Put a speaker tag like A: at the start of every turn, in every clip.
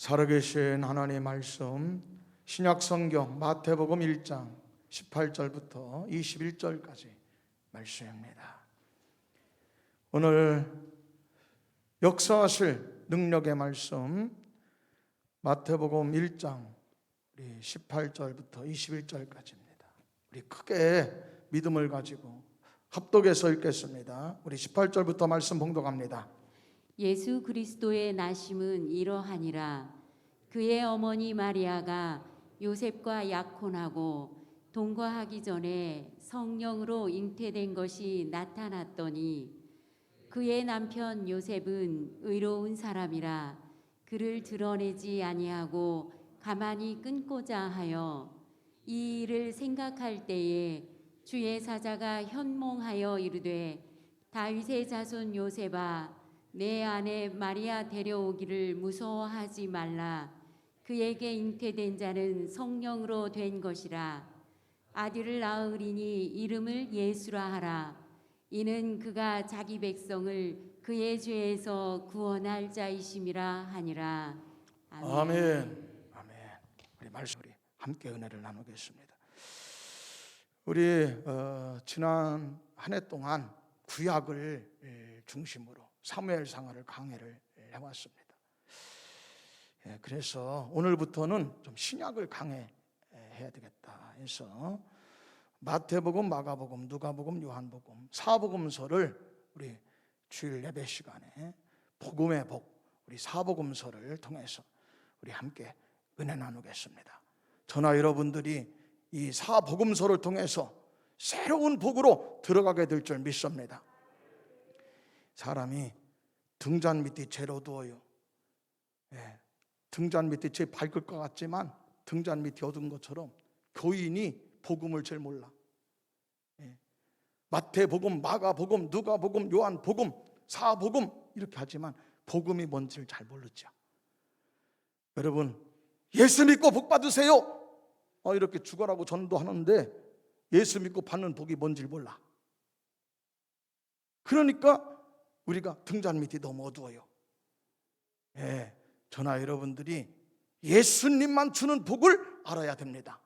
A: 살아계신 하나님의 말씀 신약 성경 마태복음 1장 18절부터 21절까지 말씀입니다. 오늘 역사하실 능력의 말씀 마태복음 1장 우리 18절부터 21절까지입니다. 우리 크게 믿음을 가지고 합독해서 읽겠습니다. 우리 18절부터 말씀 봉독합니다.
B: 예수 그리스도의 나심은 이러하니라. 그의 어머니 마리아가 요셉과 약혼하고 동거하기 전에 성령으로 잉태된 것이 나타났더니 그의 남편 요셉은 의로운 사람이라 그를 드러내지 아니하고 가만히 끊고자 하여 이 일을 생각할 때에 주의 사자가 현몽하여 이르되 다윗의 자손 요셉아 내 아내 마리아 데려오기를 무서워하지 말라. 그에게 잉태된 자는 성령으로 된 것이라. 아들을 낳으리니 이름을 예수라 하라. 이는 그가 자기 백성을 그의 죄에서 구원할 자이심이라 하니라.
A: 아멘. 아멘. 말씀 우리 함께 은혜를 나누겠습니다. 우리 어, 지난 한 해 동안 구약을 예, 중심으로 사무엘상을 강해를 예, 해왔습니다. 예, 그래서 오늘부터는 좀 신약을 강해해야 되겠다 해서 마태복음, 마가복음, 누가복음, 요한복음, 사복음서를 우리 주일 예배 시간에 복음의 복, 우리 사복음서를 통해서 우리 함께 은혜 나누겠습니다. 저나 여러분들이 이 사복음서를 통해서 새로운 복으로 들어가게 될 줄 믿습니다. 사람이 등잔 밑이 제일 어두워요. 예, 등잔 밑이 제일 밝을 것 같지만 등잔 밑이 어두운 것처럼 교인이 복음을 제일 몰라. 예, 마태복음, 마가복음, 누가복음, 요한복음, 사복음 이렇게 하지만 복음이 뭔지를 잘 모르죠. 여러분 예수 믿고 복 받으세요. 어, 이렇게 죽어라고 전도하는데 예수 믿고 받는 복이 뭔지 몰라. 그러니까 우리가 등잔 밑이 너무 어두워요. 예, 저나 여러분들이 예수님만 주는 복을 알아야 됩니다.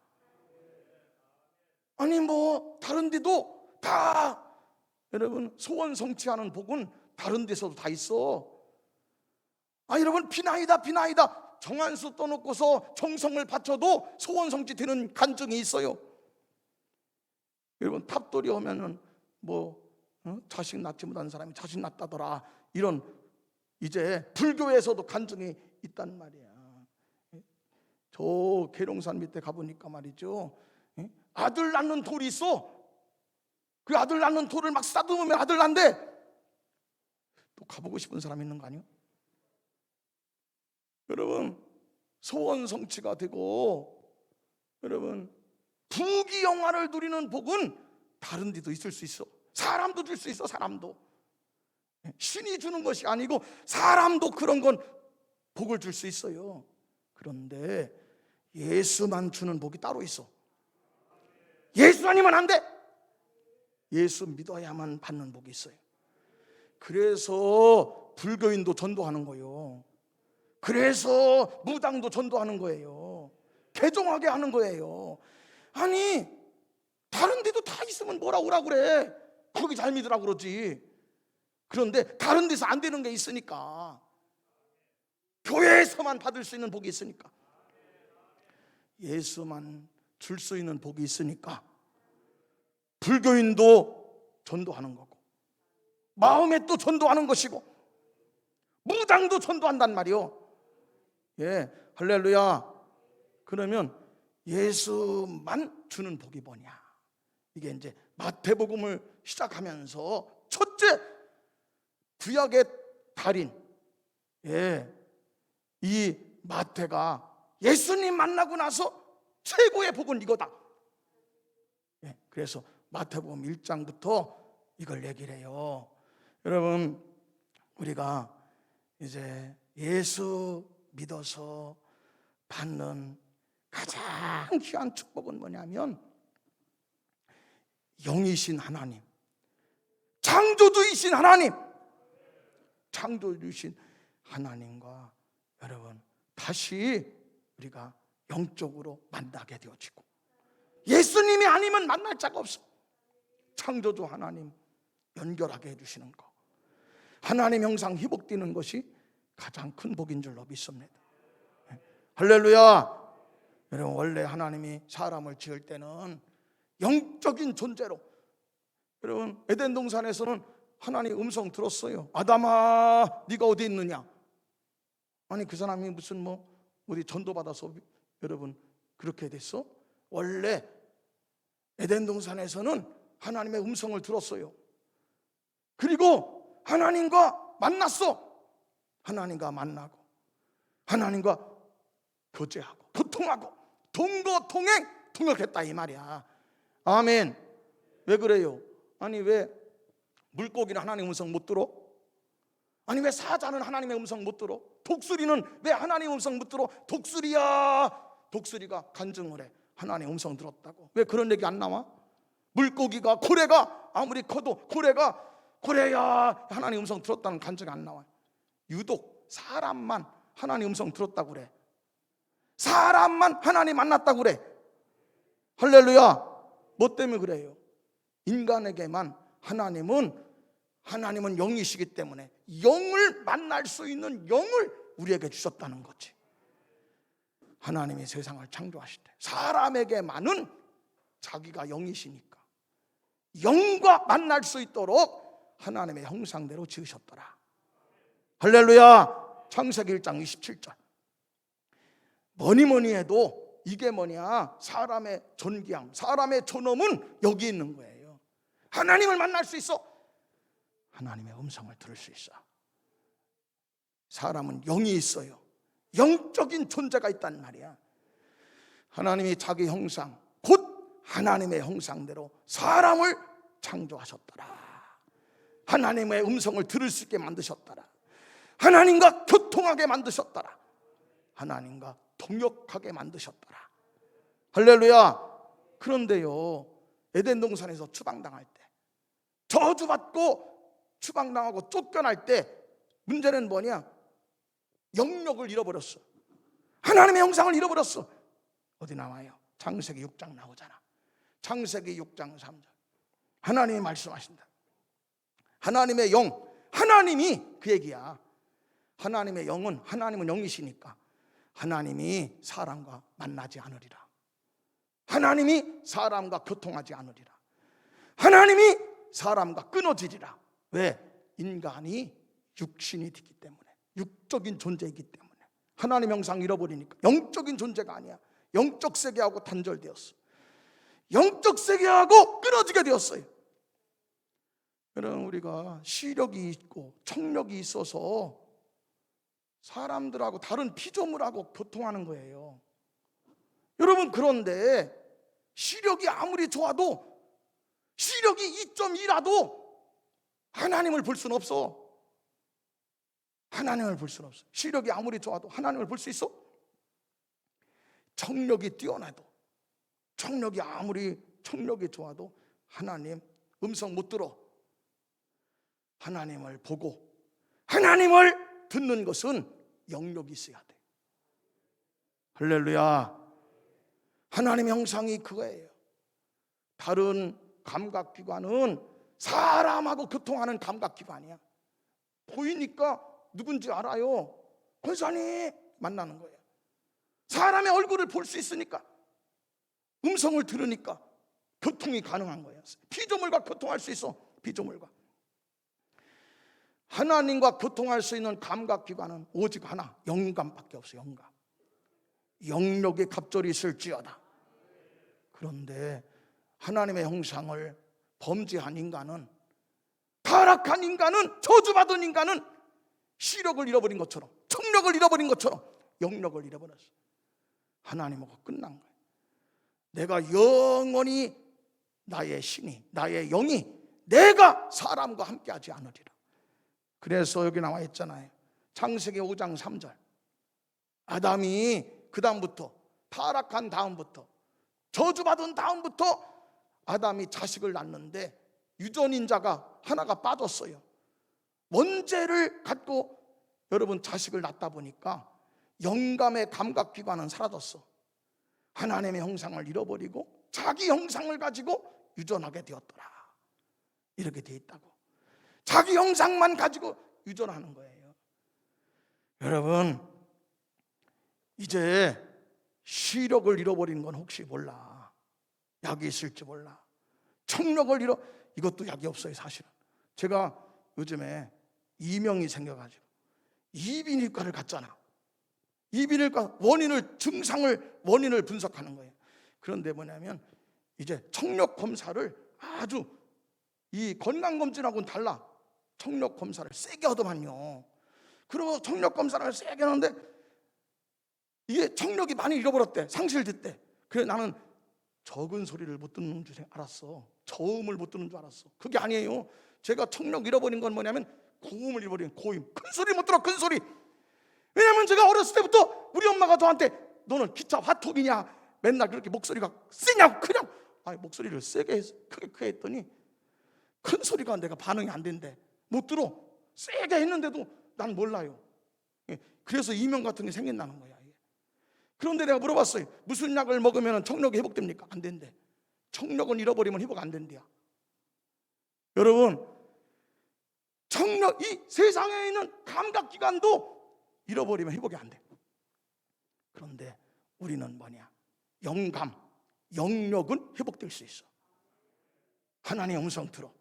A: 아니 뭐 다른 데도 다 여러분 소원 성취하는 복은 다른 데서도 다 있어. 아 여러분 비나이다 비나이다 정한수 떠놓고서 정성을 바쳐도 소원 성취 되는 간증이 있어요. 여러분 탑돌이 오면은 뭐 어? 자식 낳지 못한 사람이 자식 낳다더라 이런 이제 불교에서도 간증이 있단 말이야. 저 계룡산 밑에 가보니까 말이죠. 예? 아들 낳는 돌이 있어. 그 아들 낳는 돌을 막 싸듬으면 아들 난대. 또 가보고 싶은 사람 있는 거 아니요? 여러분 소원 성취가 되고 여러분 부귀 영화를 누리는 복은 다른 데도 있을 수 있어. 사람도 줄 수 있어. 사람도 신이 주는 것이 아니고 사람도 그런 건 복을 줄 수 있어요. 그런데 예수만 주는 복이 따로 있어. 예수 아니면 안 돼. 예수 믿어야만 받는 복이 있어요. 그래서 불교인도 전도하는 거예요. 그래서 무당도 전도하는 거예요. 개종하게 하는 거예요. 아니 다른 데도 다 있으면 뭐라 오라 그래. 거기 잘 믿으라 그러지. 그런데 다른 데서 안 되는 게 있으니까 교회에서만 받을 수 있는 복이 있으니까 예수만 줄 수 있는 복이 있으니까 불교인도 전도하는 거고 마음에 또 전도하는 것이고 무당도 전도한단 말이요. 예, 할렐루야. 그러면 예수만 주는 복이 뭐냐? 이게 이제 마태복음을 시작하면서 첫째 구약의 달인 예, 이 마태가 예수님 만나고 나서 최고의 복은 이거다. 예, 그래서 마태복음 1장부터 이걸 얘기를 해요. 여러분 우리가 이제 예수 믿어서 받는 가장 귀한 축복은 뭐냐면 영이신 하나님, 창조주이신 하나님, 창조주이신 하나님과 여러분 다시 우리가 영적으로 만나게 되어지고 예수님이 아니면 만날 자가 없어. 창조주 하나님 연결하게 해주시는 거. 하나님 형상 회복되는 것이 가장 큰 복인 줄로 믿습니다. 네. 할렐루야. 여러분 원래 하나님이 사람을 지을 때는 영적인 존재로 여러분 에덴 동산에서는 하나님 음성 들었어요. 아담아, 네가 어디 있느냐? 아니 그 사람이 무슨 뭐 어디 전도 받아서 여러분 그렇게 됐어? 원래 에덴 동산에서는 하나님의 음성을 들었어요. 그리고 하나님과 만났어. 하나님과 만나고 하나님과 교제하고 교통하고 동거동행 통역했다 이 말이야. 아멘. 왜 그래요? 아니 왜 물고기는 하나님의 음성 못 들어? 아니 왜 사자는 하나님의 음성 못 들어? 독수리는 왜 하나님의 음성 못 들어? 독수리야. 독수리가 간증을 해. 하나님의 음성 들었다고. 왜 그런 얘기 안 나와? 물고기가 고래가 아무리 커도 고래가 고래야 하나님 음성 들었다는 간증이 안 나와요. 유독 사람만 하나님 음성 들었다고 그래. 사람만 하나님 만났다고 그래. 할렐루야. 뭐 때문에 그래요? 인간에게만 하나님은 하나님은 영이시기 때문에 영을 만날 수 있는 영을 우리에게 주셨다는 거지. 하나님이 세상을 창조하실 때 사람에게만은 자기가 영이시니까 영과 만날 수 있도록 하나님의 형상대로 지으셨더라. 할렐루야. 창세기 1장 27절. 뭐니 뭐니 해도 이게 뭐냐? 사람의 존귀함, 사람의 존엄은 여기 있는 거예요. 하나님을 만날 수 있어. 하나님의 음성을 들을 수 있어. 사람은 영이 있어요. 영적인 존재가 있단 말이야. 하나님이 자기 형상, 곧 하나님의 형상대로 사람을 창조하셨더라. 하나님의 음성을 들을 수 있게 만드셨더라. 하나님과 교통하게 만드셨더라. 하나님과 동역하게 만드셨더라. 할렐루야. 그런데요, 에덴 동산에서 추방당할 때, 저주받고 추방당하고 쫓겨날 때, 문제는 뭐냐? 영역을 잃어버렸어. 하나님의 형상을 잃어버렸어. 어디 나와요? 창세기 6장 나오잖아. 창세기 6장 3절. 하나님이 말씀하신다. 하나님의 영, 하나님이 그 얘기야. 하나님의 영은 하나님은 영이시니까 하나님이 사람과 만나지 않으리라. 하나님이 사람과 교통하지 않으리라. 하나님이 사람과 끊어지리라. 왜? 인간이 육신이 되기 때문에. 육적인 존재이기 때문에. 하나님 형상 잃어버리니까. 영적인 존재가 아니야. 영적 세계하고 단절되었어. 영적 세계하고 끊어지게 되었어요. 여러분, 우리가 시력이 있고 청력이 있어서 사람들하고 다른 피조물하고 교통하는 거예요. 여러분 그런데 시력이 아무리 좋아도 시력이 2.2라도 하나님을 볼 수는 없어. 하나님을 볼 수는 없어. 시력이 아무리 좋아도 하나님을 볼 수 있어? 청력이 뛰어나도 청력이 아무리 청력이 좋아도 하나님 음성 못 들어. 하나님을 보고 하나님을 듣는 것은 영역이 있어야 돼. 할렐루야. 하나님의 형상이 그거예요. 다른 감각기관은 사람하고 교통하는 감각기관이야. 보이니까 누군지 알아요. 권사님 만나는 거예요. 사람의 얼굴을 볼 수 있으니까 음성을 들으니까 교통이 가능한 거예요. 피조물과 교통할 수 있어. 피조물과. 하나님과 교통할 수 있는 감각기관은 오직 하나, 영감밖에 없어요. 영감. 영역이 갑절이 있을지어다. 그런데 하나님의 형상을 범죄한 인간은 타락한 인간은 저주받은 인간은 시력을 잃어버린 것처럼 청력을 잃어버린 것처럼 영역을 잃어버렸어. 하나님하고 끝난 거예요. 내가 영원히 나의 신이 나의 영이 내가 사람과 함께하지 않으리라. 그래서 여기 나와 있잖아요. 창세기 5장 3절. 아담이 그 다음부터 타락한 다음부터 저주받은 다음부터 아담이 자식을 낳는데 유전인자가 하나가 빠졌어요. 원죄를 갖고 여러분 자식을 낳다 보니까 영감의 감각 기관은 사라졌어. 하나님의 형상을 잃어버리고 자기 형상을 가지고 유전하게 되었더라. 이렇게 돼 있다고. 자기 형상만 가지고 유전하는 거예요. 여러분, 이제 시력을 잃어버리는 건 혹시 몰라. 약이 있을지 몰라. 청력을 잃어 이것도 약이 없어요, 사실은. 제가 요즘에 이명이 생겨가지고 이비인후과를 갔잖아. 이비인후과 원인을 증상을 원인을 분석하는 거예요. 그런데 뭐냐면 이제 청력 검사를 아주 이 건강 검진하고는 달라. 청력 검사를 세게 하더만요. 그리고 청력 검사를 세게 하는데 이게 청력이 많이 잃어버렸대. 상실됐대. 그래 나는 적은 소리를 못 듣는 줄 알았어. 저음을 못 듣는 줄 알았어. 그게 아니에요. 제가 청력 잃어버린 건 뭐냐면 고음을 잃어버린 고음. 큰 소리 못 들어 큰 소리. 왜냐면 제가 어렸을 때부터 우리 엄마가 저한테 너는 기차 화통이냐 맨날 그렇게 목소리가 세냐고 그냥 아니 목소리를 세게 해서 크게 크게 했더니 큰 소리가 내가 반응이 안 된대 못 들어 세게 했는데도 난 몰라요 예, 그래서 이명 같은 게 생긴다는 이게. 그런데 내가 물어봤어요 무슨 약을 먹으면 청력이 회복됩니까 안 된대 청력은 잃어버리면 회복 안 된대요 여러분 청력 이 세상에 있는 감각 기관도 잃어버리면 회복이 안 돼. 그런데 우리는 뭐냐? 영감, 영력은 회복될 수 있어. 하나님의 음성 들어.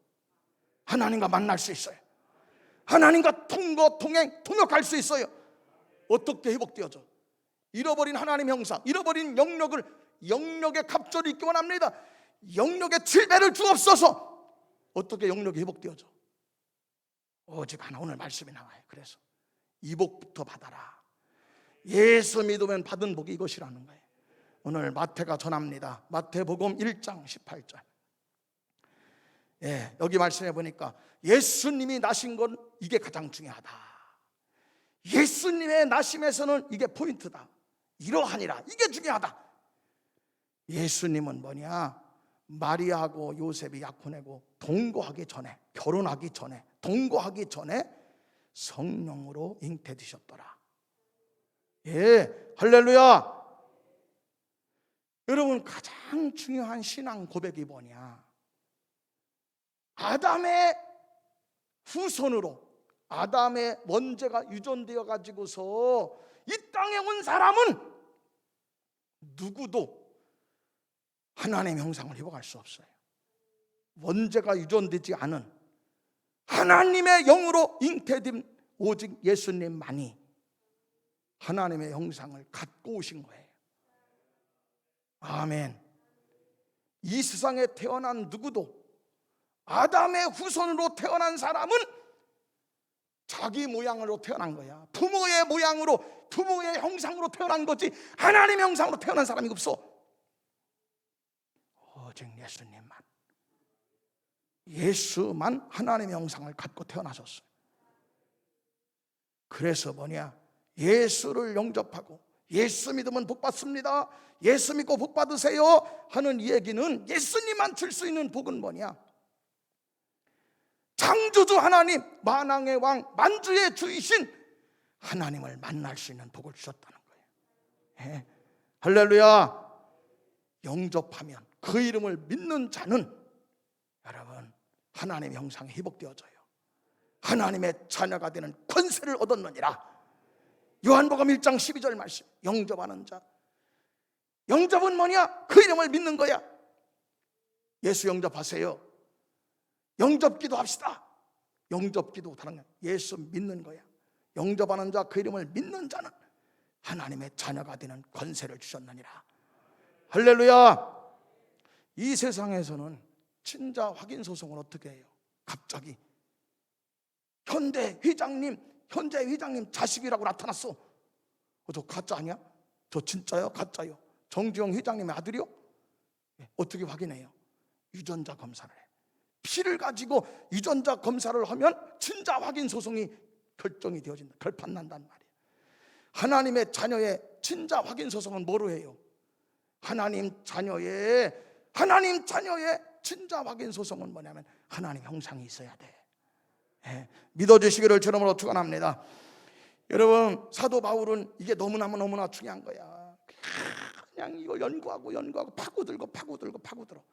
A: 하나님과 만날 수 있어요. 하나님과 통거, 통행, 통역할 수 있어요. 어떻게 회복되어져? 잃어버린 하나님의 형상, 잃어버린 영력을 영력의 갑절을 있기 원합니다. 영력의 칠배를 주옵소서. 어떻게 영력이 회복되어져? 오직 하나 오늘 말씀이 나와요. 그래서 이 복부터 받아라. 예수 믿으면 받은 복이 이것이라는 거예요. 오늘 마태가 전합니다. 마태복음 1장 18절. 예, 여기 말씀해 보니까 예수님이 나신 건 이게 가장 중요하다. 예수님의 나심에서는 이게 포인트다. 이러하니라. 이게 중요하다. 예수님은 뭐냐? 마리아하고 요셉이 약혼하고 동거하기 전에 결혼하기 전에 동거하기 전에 성령으로 잉태되셨더라. 예, 할렐루야. 여러분 가장 중요한 신앙 고백이 뭐냐? 아담의 후손으로 아담의 원죄가 유전되어 가지고서 이 땅에 온 사람은 누구도 하나님의 형상을 회복할 수 없어요. 원죄가 유전되지 않은 하나님의 영으로 잉태된 오직 예수님만이 하나님의 형상을 갖고 오신 거예요. 아멘. 이 세상에 태어난 누구도 아담의 후손으로 태어난 사람은 자기 모양으로 태어난 거야. 부모의 모양으로, 부모의 형상으로 태어난 거지. 하나님의 형상으로 태어난 사람이 없어. 오직 예수님만. 예수만 하나님의 형상을 갖고 태어나셨어요. 그래서 뭐냐? 예수를 영접하고 예수 믿으면 복 받습니다. 예수 믿고 복 받으세요 하는 이 얘기는 예수님만 줄 수 있는 복은 뭐냐? 창조주 하나님, 만왕의 왕, 만주의 주이신 하나님을 만날 수 있는 복을 주셨다는 거예요. 예. 할렐루야. 영접하면 그 이름을 믿는 자는 여러분 하나님의 형상이 회복되어져요. 하나님의 자녀가 되는 권세를 얻었느니라. 요한복음 1장 12절 말씀. 영접하는 자. 영접은 뭐냐? 그 이름을 믿는 거야. 예수 영접하세요. 영접기도 합시다. 영접기도 다른 거야. 예수 믿는 거야. 영접하는 자, 그 이름을 믿는 자는 하나님의 자녀가 되는 권세를 주셨느니라. 할렐루야. 이 세상에서는 친자 확인 소송을 어떻게 해요? 갑자기 현대 회장님, 현재 회장님 자식이라고 나타났어. 어, 저 가짜 아니야? 저 진짜요? 가짜요? 정지영 회장님의 아들이요? 예, 어떻게 확인해요? 유전자 검사를 해. 피를 가지고 유전자 검사를 하면 친자 확인 소송이 결정이 되어진다. 결판난단 말이에요. 하나님의 자녀의 친자 확인 소송은 뭐로 해요? 하나님 자녀의 하나님 자녀의 친자 확인 소송은 뭐냐면 하나님 형상이 있어야 돼. 예, 믿어주시기를 저놈으로 축원합니다. 여러분 사도 바울은 이게 너무나무 너무나 중요한 거야. 그냥 이걸 연구하고 연구하고 파고들고 파고들고 파고들어.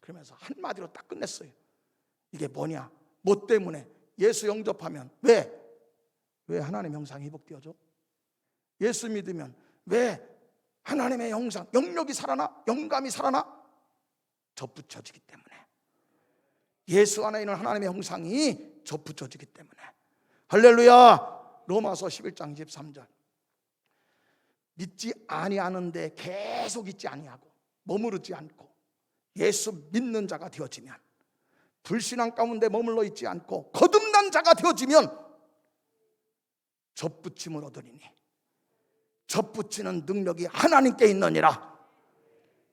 A: 그러면서 한 마디로 딱 끝냈어요. 이게 뭐냐? 뭐 때문에 예수 영접하면 왜? 왜 하나님 형상이 회복되어져? 예수 믿으면 왜 하나님의 형상, 영력이 살아나? 영감이 살아나? 접붙여지기 때문에. 예수 안에 있는 하나님의 형상이 접붙여지기 때문에. 할렐루야! 로마서 11장 23절. 믿지 아니하는데 계속 있지 아니하고 머무르지 않고 예수 믿는 자가 되어지면 불신앙 가운데 머물러 있지 않고 거듭난 자가 되어지면 접붙임을 얻으리니 접붙이는 능력이 하나님께 있느니라.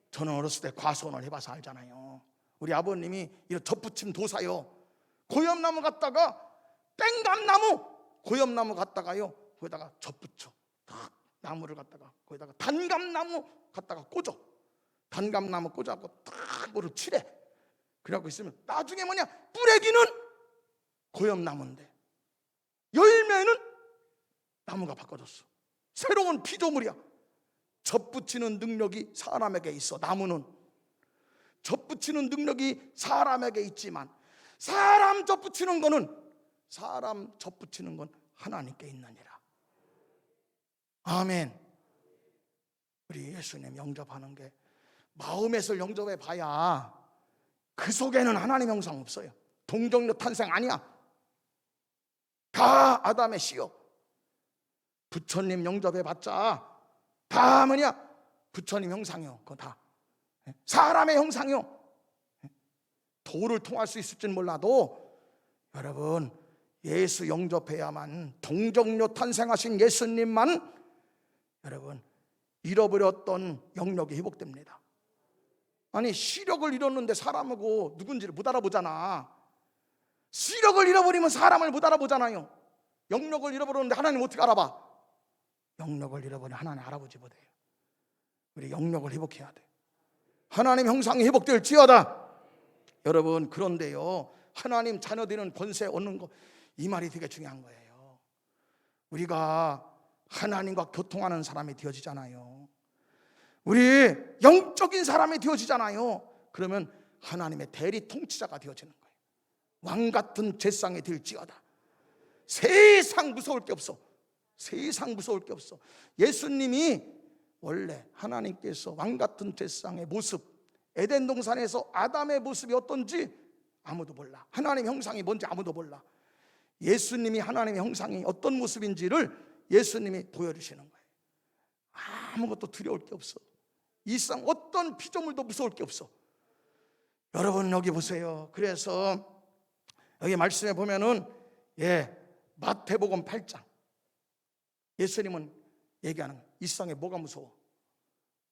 A: 저는 어렸을 때 과수원을 해봐서 알잖아요. 우리 아버님이 이런 접붙임 도사요. 고염나무 갖다가 땡감나무 고염나무 갖다가요. 거기다가 접붙여. 탁 나무를 갖다가 거기다가 단감나무 갖다가 꽂아. 단감나무 꽂아갖고 탁 뭐를 칠해. 그래갖고 있으면 나중에 뭐냐 뿌레기는 고염나무인데 열매는 나무가 바꿔줬어. 새로운 피조물이야. 접붙이는 능력이 사람에게 있어. 나무는 접붙이는 능력이 사람에게 있지만 사람 접붙이는 거는 사람 접붙이는 건 하나님께 있느니라. 아멘. 우리 예수님 영접하는 게 마음에서 영접해 봐야 그 속에는 하나님 형상 없어요. 동정녀 탄생 아니야. 다 아담의 씨요. 부처님 영접해 봤자 다 뭐냐? 부처님 형상이요. 그거 다. 예? 사람의 형상이요. 예? 도를 통할 수 있을지는 몰라도 여러분 예수 영접해야만 동정녀 탄생하신 예수님만 여러분 잃어버렸던 영역이 회복됩니다. 아니 시력을 잃었는데 사람하고 누군지를 못 알아보잖아. 시력을 잃어버리면 사람을 못 알아보잖아요. 영역을 잃어버렸는데 하나님 어떻게 알아봐? 영역을 잃어버린 하나님 알아보지 못해요. 우리 영역을 회복해야 돼. 하나님 형상이 회복될지어다. 여러분 그런데요. 하나님 자녀되는 권세 얻는 거 이 말이 되게 중요한 거예요. 우리가 하나님과 교통하는 사람이 되어지잖아요. 우리 영적인 사람이 되어지잖아요. 그러면 하나님의 대리 통치자가 되어지는 거예요. 왕 같은 제상이 될지어다. 세상 무서울 게 없어. 세상 무서울 게 없어. 예수님이 원래 하나님께서 왕 같은 제상의 모습, 에덴 동산에서 아담의 모습이 어떤지 아무도 몰라. 하나님 형상이 뭔지 아무도 몰라. 예수님이 하나님의 형상이 어떤 모습인지를 예수님이 보여주시는 거예요. 아무것도 두려울 게 없어. 이상 어떤 피조물도 무서울 게 없어. 여러분 여기 보세요. 그래서 여기 말씀에 보면은 예 마태복음 8장 예수님은 얘기하는. 이 세상에 뭐가 무서워?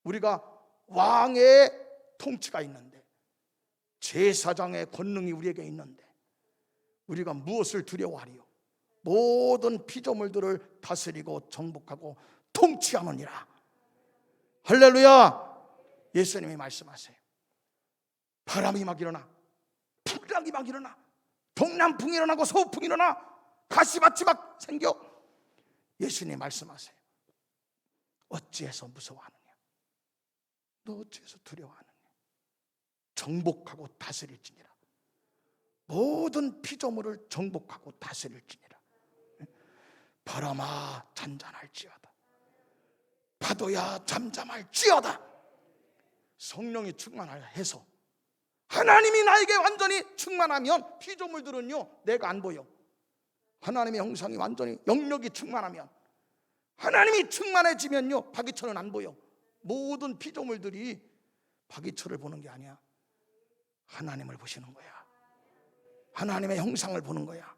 A: 우리가 왕의 통치가 있는데 제사장의 권능이 우리에게 있는데 우리가 무엇을 두려워하리요? 모든 피조물들을 다스리고 정복하고 통치하느니라. 할렐루야! 예수님이 말씀하세요. 바람이 막 일어나, 풍랑이 막 일어나, 동남풍이 일어나고 서우풍이 일어나, 가시밭이 막 생겨. 예수님 말씀하세요. 어찌해서 무서워하느냐? 너 어찌해서 두려워하느냐? 정복하고 다스릴지니라. 모든 피조물을 정복하고 다스릴지니라. 바람아 잔잔할지어다. 파도야 잠잠할지어다. 성령이 충만해서 하나님이 나에게 완전히 충만하면 피조물들은요 내가 안 보여. 하나님의 형상이 완전히 영역이 충만하면 하나님이 충만해지면요 박이철은 안 보여. 모든 피조물들이 박이철을 보는 게 아니야. 하나님을 보시는 거야. 하나님의 형상을 보는 거야.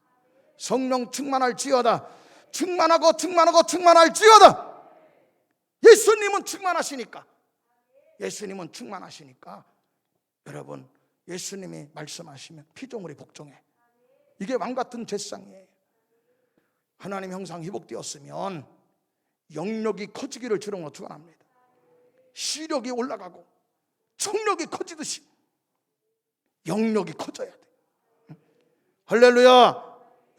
A: 성령 충만할지어다. 충만하고 충만하고 충만할지어다. 예수님은 충만하시니까. 예수님은 충만하시니까. 여러분, 예수님이 말씀하시면 피조물이 복종해. 이게 왕 같은 제상이에요. 하나님 형상 회복되었으면 영력이 커지기를 주로 축원합니다. 시력이 올라가고 청력이 커지듯이 영력이 커져야 돼. 할렐루야.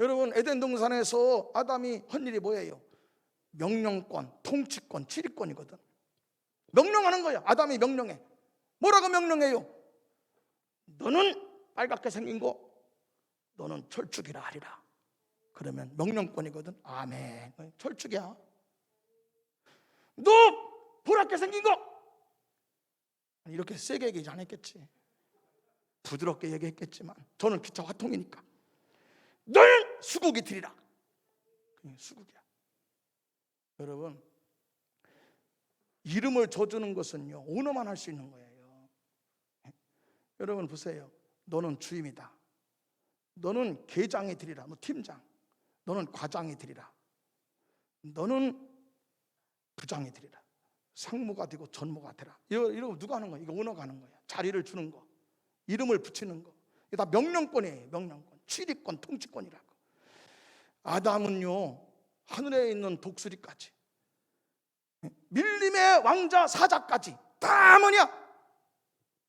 A: 여러분 에덴 동산에서 아담이 한 일이 뭐예요? 명령권, 통치권, 지리권이거든. 명령하는 거야. 아담이 명령해. 뭐라고 명령해요? 너는 빨갛게 생긴 거, 너는 철쭉이라 하리라. 그러면 명령권이거든. 아멘. 철쭉이야. 너 보랗게 생긴 거. 이렇게 세게 얘기하지 않았겠지. 부드럽게 얘기했겠지만 저는 기차 화통이니까. 너는 수국이 들이라. 수국이야. 여러분 이름을 줘주는 것은요 오너만 할 수 있는 거예요. 여러분 보세요. 너는 주임이다. 너는 계장이 들이라. 너 팀장. 너는 과장이 들이라. 너는 부장이 들이라. 상무가 되고 전무가 되라. 이거 이거 누가 하는 거야? 이거 오너가 하는 거야. 자리를 주는 거. 이름을 붙이는 거. 이게 다 명령권이에요. 명령권. 취리권, 통치권이라고. 아담은요 하늘에 있는 독수리까지 밀림의 왕자 사자까지 다 뭐냐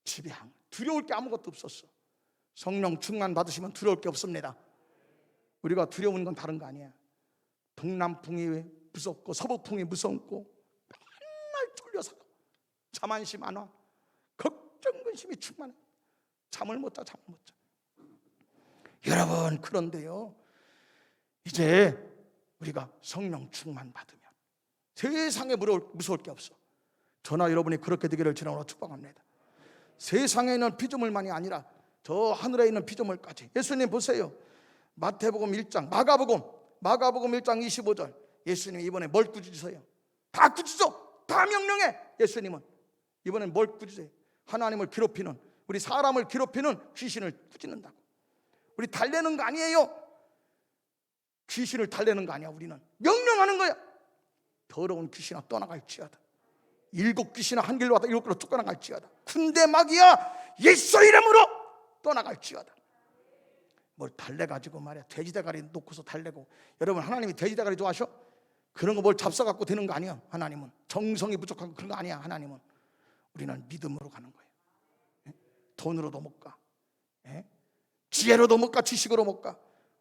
A: 지배한 두려울 게 아무것도 없었어. 성령 충만 받으시면 두려울 게 없습니다. 우리가 두려운 건 다른 거 아니야. 동남풍이 무섭고 서북풍이 무섭고 맨날 졸려서 자만심 안 와. 걱정 근심이 충만해. 잠을 못 자, 잠을 못 자. 여러분 그런데요. 이제 우리가 성령 충만 받으면 세상에 무서울, 무서울 게 없어. 저나 여러분이 그렇게 되기를 주님으로 축복합니다. 세상에 있는 피조물만이 아니라 저 하늘에 있는 피조물까지. 예수님 보세요. 마태복음 1장, 마가복음, 마가복음 1장 25절. 예수님 이번에 뭘 꾸짖으세요? 다 꾸짖어. 다 명령해. 예수님은 이번엔 뭘 꾸짖어요? 하나님을 괴롭히는 우리 사람을 괴롭히는 귀신을 꾸짖는다고. 우리 달래는 거 아니에요. 귀신을 달래는 거 아니야. 우리는 명령하는 거야. 더러운 귀신아 떠나갈지어다. 일곱 귀신아 한 길로 왔다 일곱 길로 쭉 떠나갈지어다. 군대 막이야 예수 이름으로 떠나갈지어다. 뭘 달래 가지고 말이야 돼지 대가리 놓고서 달래고 여러분 하나님이 돼지 대가리 좋아하셔? 그런 거 뭘 잡숴 갖고 되는 거 아니야. 하나님은 정성이 부족하고 그런 거 아니야. 하나님은 우리는 믿음으로 가는 거예요. 예? 돈으로도 못 가. 예? 지혜로도 못 가. 지식으로 못 가.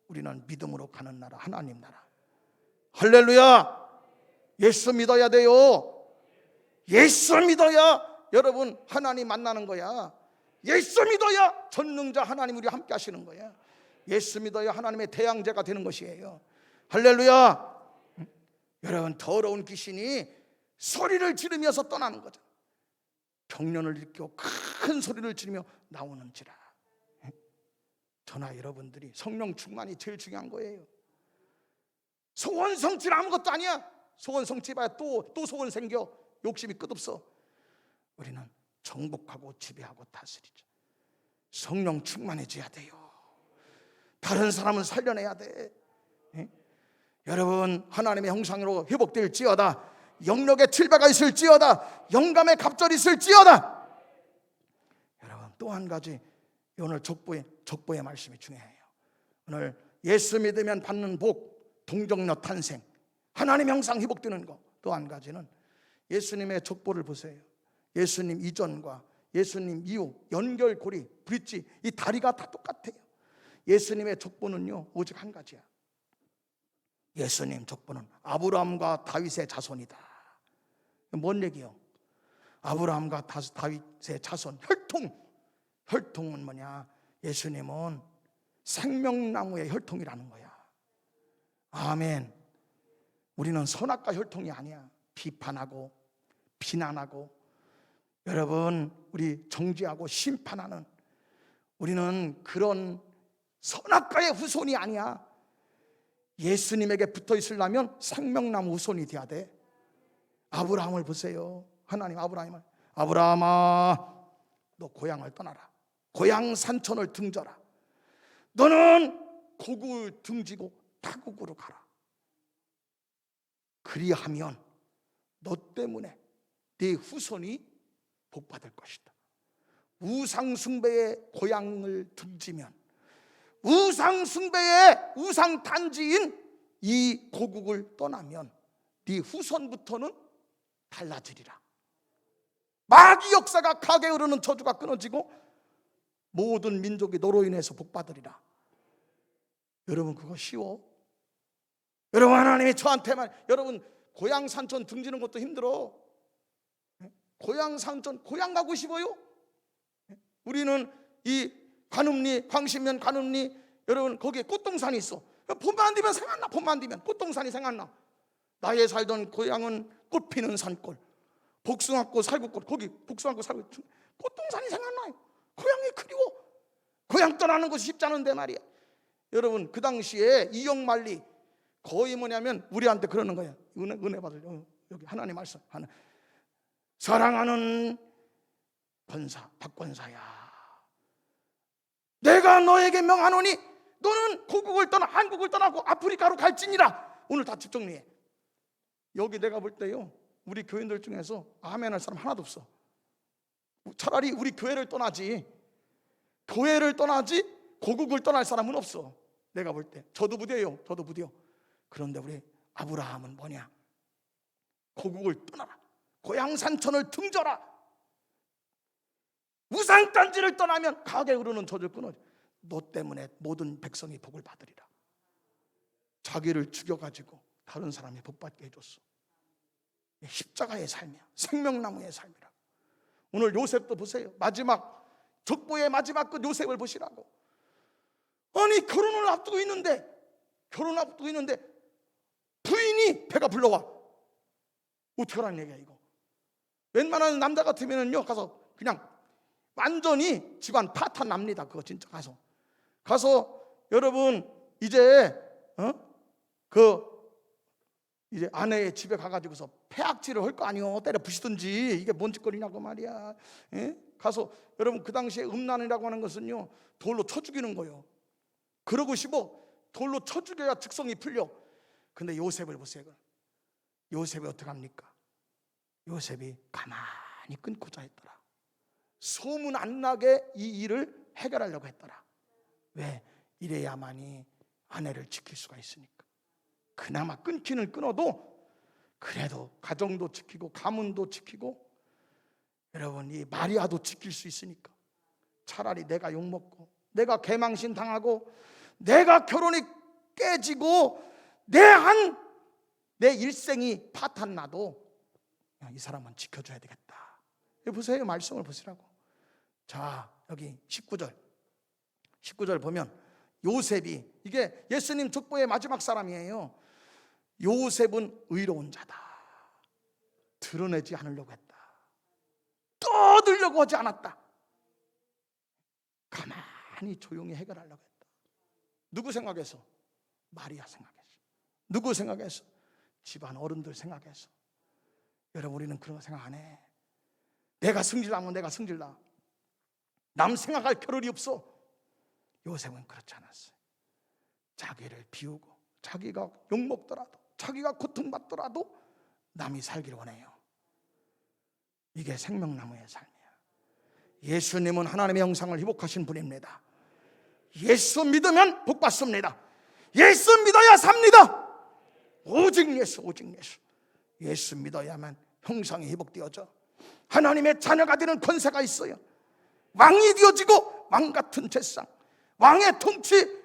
A: 우리는 믿음으로 가는 나라 하나님 나라. 할렐루야. 예수 믿어야 돼요. 예수 믿어야 여러분 하나님 만나는 거야. 예수 믿어야 전능자 하나님 우리 함께 하시는 거야. 예수 믿어야 하나님의 대양제가 되는 것이에요. 할렐루야. 여러분 더러운 귀신이 소리를 지르면서 떠나는 거죠. 경련을 일으켜 큰 소리를 지르며 나오는지라. 저나 여러분들이 성령 충만이 제일 중요한 거예요. 소원 성취는 아무것도 아니야. 소원 성취해봐야 또, 또 소원 생겨. 욕심이 끝없어. 우리는 정복하고 지배하고 다스리자. 성령 충만해져야 돼요. 다른 사람은 살려내야 돼. 예? 여러분 하나님의 형상으로 회복될지어다. 영력의 칠배가 있을지어다. 영감의 갑절이 있을지어다. 여러분 또 한 가지 오늘 족보의 족보의 말씀이 중요해요. 오늘 예수 믿으면 받는 복, 동정녀 탄생, 하나님 형상 회복되는 거. 또한 가지는 예수님의 족보를 보세요. 예수님 이전과 예수님 이후 연결고리, 브릿지 이 다리가 다 똑같아요. 예수님의 족보는요 오직 한 가지야. 예수님 족보는 아브라함과 다윗의 자손이다. 뭔 얘기요? 아브라함과 다- 다윗의 자손 혈통 혈통은 뭐냐? 예수님은 생명나무의 혈통이라는 거야. 아멘. 우리는 선악과 혈통이 아니야. 비판하고 비난하고 여러분 우리 정죄하고 심판하는 우리는 그런 선악과의 후손이 아니야. 예수님에게 붙어 있으려면 생명나무 후손이 돼야 돼. 아브라함을 보세요. 하나님 아브라함을 아브라함아 너 고향을 떠나라. 고향 산천을 등져라. 너는 고국을 등지고 타국으로 가라. 그리하면 너 때문에 네 후손이 복받을 것이다. 우상 숭배의 고향을 등지면 우상 숭배의 우상 단지인 이 고국을 떠나면 네 후손부터는 달라지리라. 마귀 역사가 가게 흐르는 저주가 끊어지고 모든 민족이 너로 인해서 복받으리라. 여러분 그거 쉬워? 여러분 하나님이 저한테만 여러분 고향 산천 등지는 것도 힘들어. 예? 고향 산천 고향 가고 싶어요? 예? 우리는 이 관음리 광신면 관음리 여러분 거기에 꽃동산이 있어. 봄만 안 되면 생각나. 봄만 안 되면 꽃동산이 생각나. 나의 살던 고향은 꽃 피는 산골. 복숭아꽃 살구꽃 거기 복숭아꽃 살구 꽃동산이 생각나요. 고향이 그리워. 고향 떠나는 것이 쉽지 않은데 말이야. 여러분 그 당시에 이영만리 거의 뭐냐면 우리한테 그러는 거야. 은혜, 은혜 받을 어, 여기 하나님 말씀 하나 사랑하는 권사 박권사야. 내가 너에게 명하노니 너는 고국을 떠나 한국을 떠나고 아프리카로 갈지니라. 오늘 다 집정리해. 여기 내가 볼 때요. 우리 교인들 중에서 아멘 할 사람 하나도 없어. 차라리 우리 교회를 떠나지. 교회를 떠나지 고국을 떠날 사람은 없어. 내가 볼 때. 저도 부대요. 저도 부대요. 그런데 우리 아브라함은 뭐냐? 고국을 떠나라. 고향 산천을 등져라. 우상 단지를 떠나면 가게 흐르는 저절 끊어. 너 때문에 모든 백성이 복을 받으리라. 자기를 죽여가지고 다른 사람이 복 받게 해줬어. 십자가의 삶이야. 생명나무의 삶이라. 오늘 요셉도 보세요. 마지막 족보의 마지막 끝 요셉을 보시라고. 아니 결혼을 앞두고 있는데 결혼 앞두고 있는데 부인이 배가 불러와. 어떻게 하라는 얘기야 이거. 웬만한 남자 같으면은요 가서 그냥 완전히 집안 파탄 납니다. 그거 진짜 가서 가서 여러분 이제 어 그 이제 아내의 집에 가가지고서 폐악질을 할 거 아니요 때려 부시든지 이게 뭔 짓거리냐고 말이야. 예? 가서 여러분 그 당시에 음란이라고 하는 것은요 돌로 쳐 죽이는 거예요. 그러고 싶어 돌로 쳐 죽여야 특성이 풀려. 근데 요셉을 보세요. 요셉이 어떻게 합니까? 요셉이 가만히 끊고자 했더라. 소문 안 나게 이 일을 해결하려고 했더라. 왜? 이래야만이 아내를 지킬 수가 있으니까. 그나마 끊기는 끊어도 그래도 가정도 지키고 가문도 지키고 여러분 이 마리아도 지킬 수 있으니까 차라리 내가 욕 먹고 내가 개망신 당하고 내가 결혼이 깨지고 내 한 내 일생이 파탄 나도 야, 이 사람은 지켜줘야 되겠다. 보세요 말씀을 보시라고. 자 여기 19절 19절 보면 요셉이 이게 예수님 족보의 마지막 사람이에요. 요셉은 의로운 자다. 드러내지 않으려고 했다. 떠들려고 하지 않았다. 가만히 조용히 해결하려고 했다. 누구 생각해서? 마리아 생각해서. 누구 생각해서? 집안 어른들 생각해서. 여러분 우리는 그런 거 생각 안 해. 내가 승질나면 내가 승질나. 남 생각할 겨를이 없어. 요셉은 그렇지 않았어요. 자기를 비우고 자기가 욕먹더라도 자기가 고통받더라도 남이 살기를 원해요. 이게 생명나무의 삶이야. 예수님은 하나님의 형상을 회복하신 분입니다. 예수 믿으면 복 받습니다. 예수 믿어야 삽니다. 오직 예수, 오직 예수. 예수 믿어야만 형상이 회복되어져. 하나님의 자녀가 되는 권세가 있어요. 왕이 되어지고 왕 같은 재상, 왕의 통치.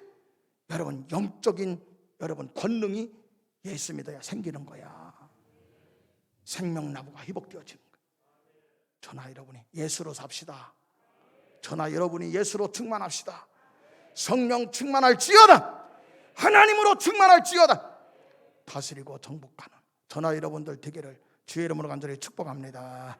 A: 여러분 영적인 여러분 권능이 예수 믿어야 생기는 거야. 생명나무가 회복되어지는 거야. 저나 여러분이 예수로 삽시다. 저나 여러분이 예수로 충만합시다. 성령 충만할지어다. 하나님으로 충만할지어다. 다스리고 정복하는 저나 여러분들 되기를 주의 이름으로 간절히 축복합니다.